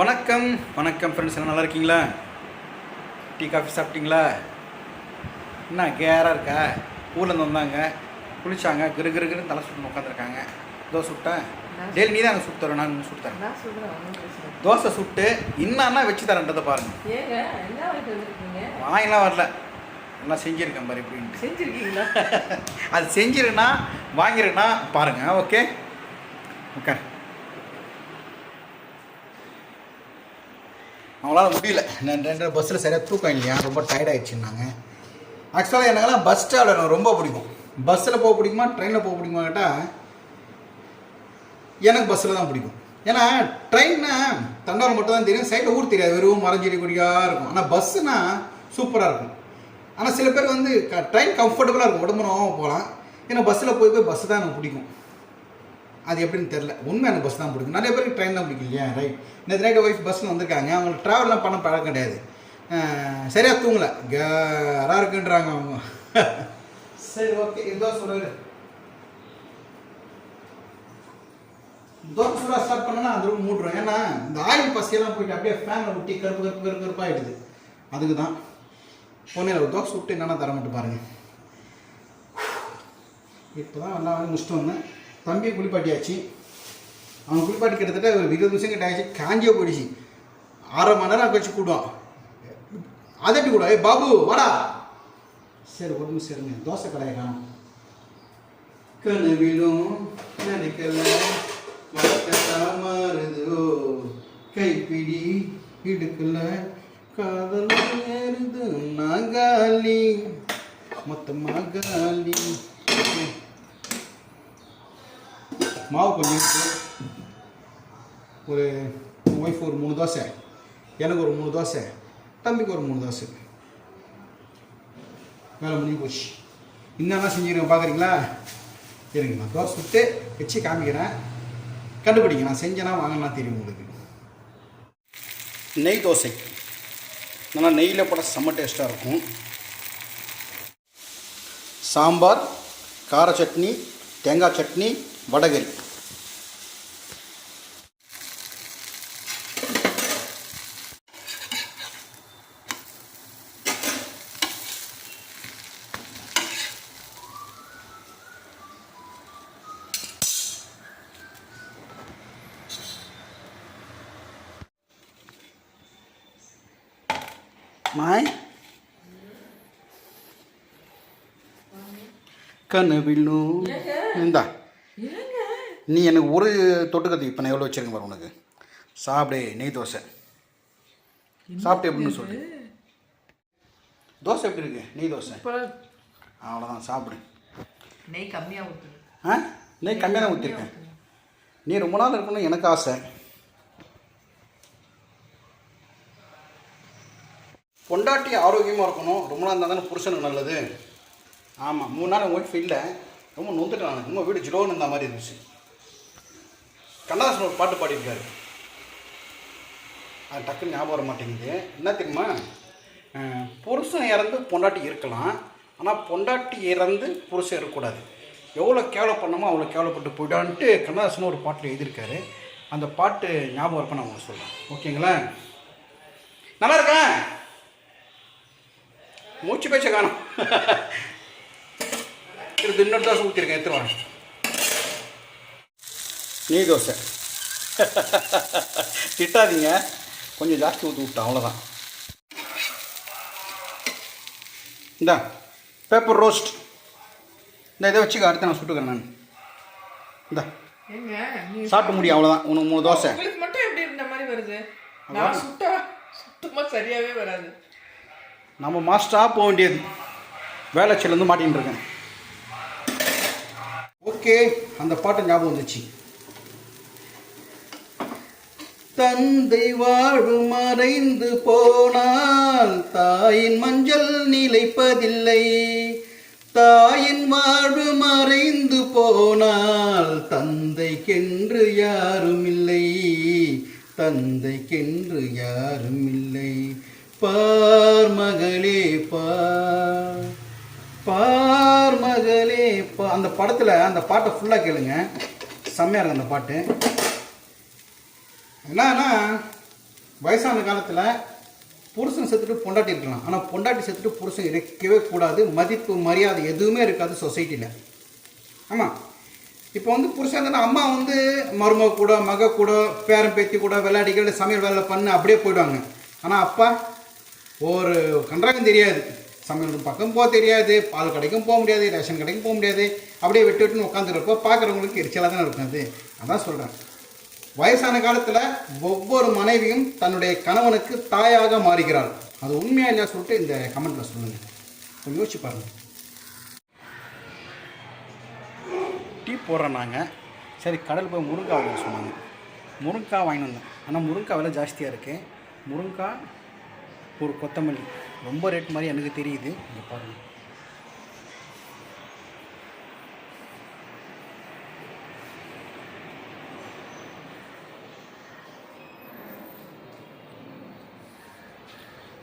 வணக்கம். வணக்கம் ஃப்ரெண்ட்ஸ் எல்லாம் நல்லா இருக்கீங்களா? டீ காஃபி சாப்பிட்டீங்களா? என்ன கேராக இருக்கா? ஊர்லேருந்து வந்தாங்க. குளிச்சாங்க. கிரு கிரு கிருன்னு தலை சுட்டு உட்காந்துருக்காங்க தோசை சுட்டேன். டெய்லி நீ தான் சுட்டு தரேன். நான் சுட்டு தரேன். தோசை சுட்டு இன்னும் வச்சு தரேன்றதை பாருங்க. ஏங்க என்ன வாங்கிட்டு வந்திருக்கீங்க? வாங்கலாம் வரல. எல்லாம் செஞ்சுருக்கேன் பாரு இப்படின்ட்டு செஞ்சிருக்கீங்களா? அது செஞ்சிருன்னா வாங்கிருன்னா பாருங்க ஓகே? ஓகே அவங்களால முடியல. நான் ரெண்டு பஸ்ஸில் சரியாக தூக்கம் இல்லையா? ரொம்ப tired ஆக்சுவலாக எனக்கெல்லாம் பஸ் ட்ராவல் எனக்கு ரொம்ப பிடிக்கும். பஸ்ஸில் போக பிடிக்குமா? ட்ரெயினில் போக பிடிக்குமா கேட்டால் எனக்கு பஸ்ஸில் தான் பிடிக்கும். ஏன்னா ட்ரெயின்னா தண்டவரம் மட்டும் தான் தெரியும். சைடில் ஊர் தெரியாது. வெறும் மரஞ்செடி கொடியாக இருக்கும். ஆனால் பஸ்ஸுனா சூப்பராக இருக்கும். ஆனால் சில பேர் வந்து ட்ரெயின் கம்ஃபர்டபுளாக இருக்கும். உடம்பு நோவாமல் போகலாம். ஏன்னா பஸ்ஸில் போய் போய் பஸ்ஸு தான் எனக்கு பிடிக்கும். அது எப்படின்னு தெரில உண்மை எனக்கு பஸ் தான் பிடிக்கும். நிறைய பேருக்கு ட்ரெயின் தான் பிடிக்கும் இல்லையா? ரைட் நேற்று நைட்டு ஒய்ஃப் பஸ்ஸில் வந்திருக்காங்க. அவங்களுக்கு ட்ராவல்லாம் பண்ண பழக்கம் கிடையாது. சரியாக சரியா தூங்கலை. கேராக இருக்குன்றாங்க அவங்க. சரி ஓகே இதுதான் சொல்லுங்க தோசை சுடா ஸ்டார்ட் பண்ணனா அந்த ரூம் மூடுறோம். ஏன்னா இந்த ஆயில் பசியெல்லாம் போயிட்டு அப்படியே ஃபேனில் விட்டி கருப்பு கருப்பு கருப்பு கருப்பாகிடுது அதுக்கு தான் பொண்ணு ஒரு தோசை விட்டு என்னென்ன தர மட்டும் பாருங்கள் இப்போ தான் எல்லாம் முடிச்சுட்டு வந்தேன். தம்பியை குளிப்பாட்டியாச்சு. அவன் குளிப்பாட்டி கிட்டத்தட்ட ஒரு இருபது நிமிஷம் கிட்ட ஆயிடுச்சு. காஞ்சியே போயிடுச்சு. அரை மணி நேரம் கழிச்சு கூடுவான் அதட்டி கூட ஏய் பாபு வாடா. சரி ஒரு நிமிஷம் இருங்க. தோசை கடையை கனவிலும் நினைக்கல மாறுதோ. கைப்பிடி இடுக்கல காதல் ஏறுது நாகாலி மொத்தமாக காலி மாவு கொஞ்சம் ஒரு ஒய்ஃப் ஒரு மூணு தோசை எனக்கு ஒரு மூணு தோசை தம்பிக்கு ஒரு மூணு தோசை. வேலை முடிஞ்சு போச்சு. என்னென்ன செஞ்சுருக்கேன் பார்க்குறீங்களா இருங்க நான் தோசை சுட்டு வச்சு காமிக்கிறேன். கண்டுபிடிங்க நான் செஞ்சேனா வாங்கினா தெரியும் உங்களுக்கு. நெய் தோசை. நல்லா நெய்யில் போட செம்ம டேஸ்ட்டாக இருக்கும். சாம்பார் கார சட்னி தேங்காய் சட்னி வடகரி. மாய் கனவிலும் இந்தா. நீ எனக்கு ஒரு தொட்டுக்கத்தி இப்போ நான் எவ்வளோ வச்சிருக்கேன் பாரு உனக்கு. சாப்பிடு நெய் தோசை. சாப்பிட்டு எப்படின்னு சொல்லு. தோசை எப்படி இருக்கு? நெய் தோசை. அவ்வளோதான் சாப்பிடு. நெய் கம்மியாக ஊற்று ஆ? நெய் கம்மியாக தான் ஊற்றிருக்கேன் நீ ரொம்ப நாள் இருக்கணும்னு எனக்கு ஆசை. பொண்டாட்டி ஆரோக்கியமாக இருக்கணும் ரொம்ப நாள் இருந்தால் தானே புருஷனுக்கு நல்லது. ஆமாம் மூணு நாள் ஒய்ஃப் இல்லை ரொம்ப நொந்துட்டேன் உங்கள் ரொம்ப வீடு ஜிலோன்னு இருந்த மாதிரி இருந்துச்சு. கண்ணதாசன் ஒரு பாட்டு பாடியிருக்காரு. அது டக்குன்னு ஞாபகம் வர மாட்டேங்குது. என்ன தெரியுமா? புருஷன் இறந்து பொண்டாட்டி இருக்கலாம் ஆனால் பொண்டாட்டி இறந்து புருஷன் இருக்கக்கூடாது. எவ்வளோ கேவலை பண்ணமோ அவ்வளோ கேவலப்பட்டு போயிட்டான்ட்டு கண்ணதாசன் ஒரு பாட்டில் எழுதியிருக்காரு. அந்த பாட்டு ஞாபகம் இருப்பேன் நான் உங்களுக்கு சொல்கிறேன் ஓகேங்களா? நல்லா இருக்கேன்? மூச்சு பேச்ச காணும். இது இன்னொரு தோசை ஊற்றிருக்கேன் எடுத்துட்டு வரேன் நெய் தோசை. திட்டாதீங்க. கொஞ்சம் ஜாஸ்தி ஊற்றி விட்டேன் அவ்வளோதான் இந்தா பேப்பர் ரோஸ்ட் இந்த இதை வச்சுக்க அடுத்து நான் சுட்டுக்கிறேன் நான். இந்தா. ஏங்க நீ சாப்பிட்டு முடியும் அவ்வளோதான் உனக்கு மூணு தோசை. மட்டும் எப்படி இந்த மாதிரி வருது? நான் சுட்டா சுத்தமாக சரியாகவே வராது. நம்ம மாஸ்டராக போக வேண்டியது. வேலைச்சிலேருந்து மாட்டின்னு இருக்கேன். ஓகே அந்த பாட்டு ஞாபகம் வந்துச்சு. தந்தை வாழ்வு மறைந்து போனால் தாயின் மஞ்சள் நிலைப்பதில்லை. தாயின் வாழ்வு மறைந்து போனால் தந்தைக்கென்று யாரும் இல்லை தந்தைக்கென்று யாரும் இல்லை பார் மகளே பார். பார் மகளே பா அந்த படத்தில் அந்த பாட்டை ஃபுல்லாக கேளுங்க. செம்மையாக இருக்கும் அந்த பாட்டு. என்னன்னா வயசான காலத்தில் புருஷன் செத்துட்டு பொண்டாட்டி இருக்கலாம். ஆனால் பொண்டாட்டி செத்துட்டு புருஷன் இருக்கவே கூடாது. மதிப்பு மரியாதை எதுவுமே இருக்காது சொசைட்டியில் ஆமாம் இப்போ வந்து புருஷன் தானே அம்மா வந்து மருமக கூட மக கூட பேரன் பேத்தி கூட விளையாடிக்கிட்டு சமையல் வேலை பண்ணு அப்படியே போயிடுவாங்க. ஆனால் அப்பா ஒரு கன்றாகம் தெரியாது. சமையல் பக்கம் போக தெரியாது. பால் கடைக்கும் போக முடியாது. ரேஷன் கடைக்கும் போக முடியாது. அப்படியே வெட்டு வெட்டுன்னு உட்காந்துருப்போ பார்க்குறவங்களுக்கு எரிச்சலாக தானே இருக்கும் அது. அதான் சொல்கிறேன் வயசான காலத்தில் ஒவ்வொரு மனைவியும் தன்னுடைய கணவனுக்கு தாயாக மாறுகிறாள். அது உண்மையாக இல்லையா சொல்லிட்டு இந்த கமெண்ட்டில் சொல்லுங்கள் கொஞ்சம் யோசிச்சு பாருங்கள் டீ போடுறோம் நாங்கள் சரி கடல் போய் முருங்காய் வாங்க சொன்னாங்க முருங்காய் வாங்கிட்டு வந்தேன். ஆனால் முருங்காய் விலை ஜாஸ்தியாக இருக்குது முருங்காய் ஒரு கொத்தமல்லி. ரொம்ப ரேட் மாதிரி எனக்கு தெரியுது. இங்கே பாருங்கள்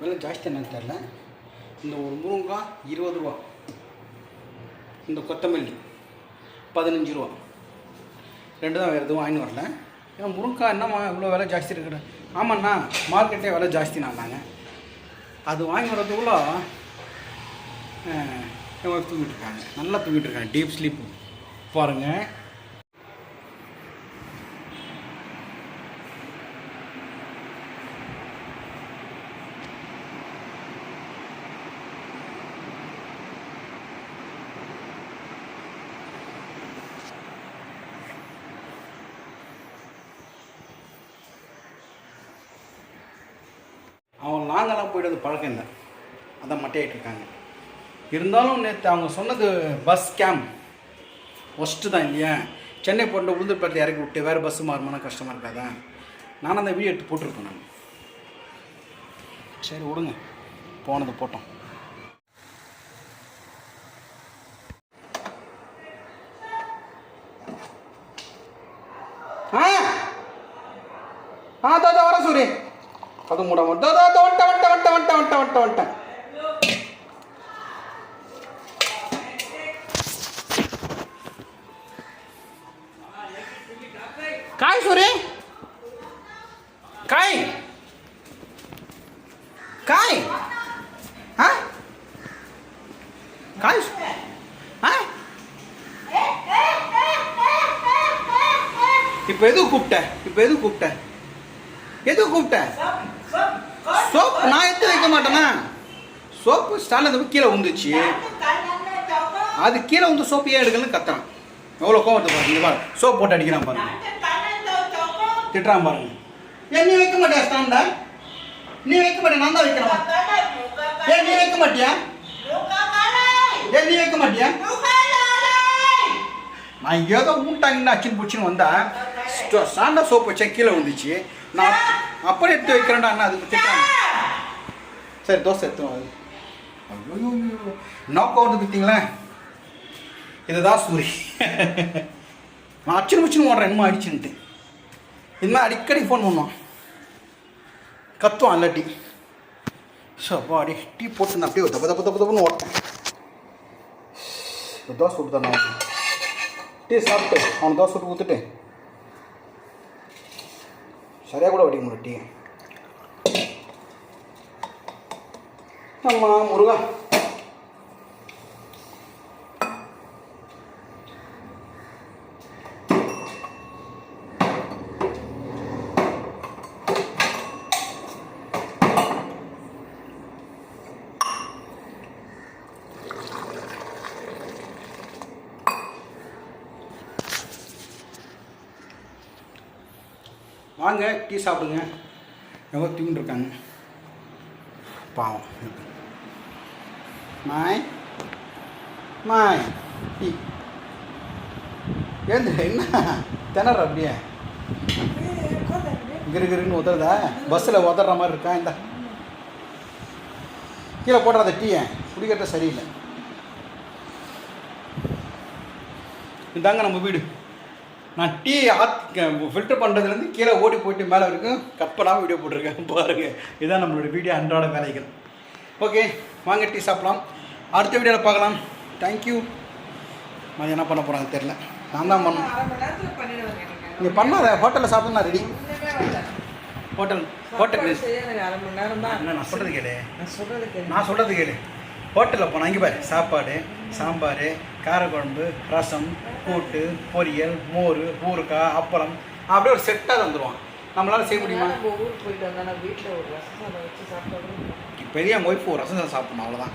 விலை ஜாஸ்தி என்னன்னு தெரில இந்த ஒரு முருங்காய் இருபது ரூபா. இந்த கொத்தமல்லி பதினஞ்சு ரூபா. ரெண்டு தான் வேறு எதுவும் வாங்கின்னு வரல. ஏன்னா முருங்காய் என்னம்மா இவ்வளோ விலை ஜாஸ்தி இருக்கிற ஆமாண்ணா மார்க்கெட்டே விலை ஜாஸ்தி நாங்கள் அது வாங்கி வரதுக்குள்ள ஒய்ஃப் தூங்கிட்டு இருக்காங்க. நல்லா தூங்கிட்டு இருக்காங்க. டீப் ஸ்லீப் பாருங்கள் அவங்க நாங்களாம் போய்ட்டு அது பழக்கம் இல்லை. அதான் மட்டையாயிட்டு இருக்காங்க. இருந்தாலும் நேற்று அவங்க சொன்னது பஸ் கேம் ஒஸ்ட்டு தான் இல்லையா? சென்னை போன்ற உளுந்தூர்பேட்டில் இறக்கி விட்டு வேறு பஸ்ஸு மாறுமானா கஷ்டமாக இருக்காதா? நானும் அந்த வீடியோ எடுத்து போட்டிருப்பேன் நான். சரி விடுங்க. போனது போட்டோம். ஆ! ஆ தாத்தா வர சூரிய పదమూడు వంట వంట వంట వంట వంట వంట వంట వంట காய் సూరి காய். కాయ్ కాయ్ இப்போ எது கூப்பிட்ட? இப்ப எது கூப்பிட்ட? எது கூப்பிட்ட? நான் எடுத்து வைக்க மாட்டேனா. சோப்பு ஸ்டாண்டில் போய் கீழே வந்துச்சு அது கீழே வந்து சோப்பு ஏன் எடுக்கணும்னு கத்துறான். எவ்வளோ கோவத்தை பாருங்க பாரு. சோப் போட்டு அடிக்கிறான் பாருங்க. திட்டுறான் பாருங்க. ஏன் நீ வைக்க மாட்டியா ஸ்டாண்டா நீ வைக்க மாட்டியா? நான் தான் வைக்கிறேன் ஏன் நீ வைக்க மாட்டியா? ஏன் நீ வைக்க மாட்டியா? நான் ஏதோ ஊட்டாங்கன்னு அச்சின் பிடிச்சின்னு வந்தா ஸ்டோ- ஸ்டாண்டா சோப்பு வச்சேன் கீழே வந்துச்சு நான் அப்படியே எடுத்து வைக்கிறேன்டா அண்ணா அதுக்கு திட்டுறாங்க சரி தோசை எடுத்துவோம் வா. ஐயோ நாக் அவுட் பார்த்தீங்களா இதுதான் சூரி. நான் அச்சுனு முச்சின்னு ஓடுறேன் என்னமோ அடிச்சுன்ட்டு. இனிமேல் அடிக்கடி ஃபோன் பண்ணுவான். கத்துவான் இல்லாட்டி. ஸோ அப்போ அடி டீ போட்டு நான் அப்படியே தப்பு தப்பு தப்பு தப்புன்னு ஓட்டேன் தோசை விட்டு தான் டீ சாப்பிட்டு அவனை தோசை விட்டு ஊற்றுட்டு சரியாக கூட வடிக்க முடியும் டீ. அம்மா முருகா. வாங்க டீ சாப்பிடுங்க. எவ்வளோ தூங்கிட்டு இருக்காங்க. பாவம் மாய் மாய் டீ ஏந்து என்ன திணற அப்படியே கிரு கிருன்னு உதறதா பஸ்ஸில் உதற மாதிரி இருக்கா இந்த கீழே போடுறத டீயை குடிக்கிறத சரியில்லை இதாங்க நம்ம வீடு நான் டீ ஆத் ஃபில்டர் பண்ணுறதுலேருந்து கீழே ஓடி போயிட்டு மேலே வரைக்கும் கட் பண்ணாமல் வீடியோ போட்டிருக்கேன் பாருங்கள் இதுதான் நம்மளோட வீடியோ அன்றாட வேலைகள் ஓகே வாங்க டீ சாப்பிடலாம் அடுத்த வீடியோவில் பார்க்கலாம். தேங்க்யூ நான் என்ன பண்ண போகிறாங்க தெரில நான் தான் பண்ணணும். அரை மணி நேரத்துல பண்ணிடுவேன் கேட்டீங்க. நீ பண்ணாத ஹோட்டலில் சாப்பிட நான் ரெடி. ஹோட்டல் ஹோட்டல் நான் சொல்கிறது கேளு. நான் சொல்றது கேளு. நான் சொல்கிறது கேளு. ஹோட்டலில் போனால் இங்கே பாரு சாப்பாடு சாம்பார் காரக்குழம்பு ரசம் கூட்டு பொரியல் மோர் ஊறுகாய் அப்பளம். அப்படியே ஒரு செட்டாக தந்துடுவான் நம்மளால செய்ய முடியுமா? ஊருக்கு போயிட்டு வந்தா வீட்டில் ஒரு ரசம் சாதம் வச்சு சாப்பிட்டா பெரிய ஒய்ஃப் ஒரு ரசம் சாதம் சாப்பிடணும் அவ்வளோதான்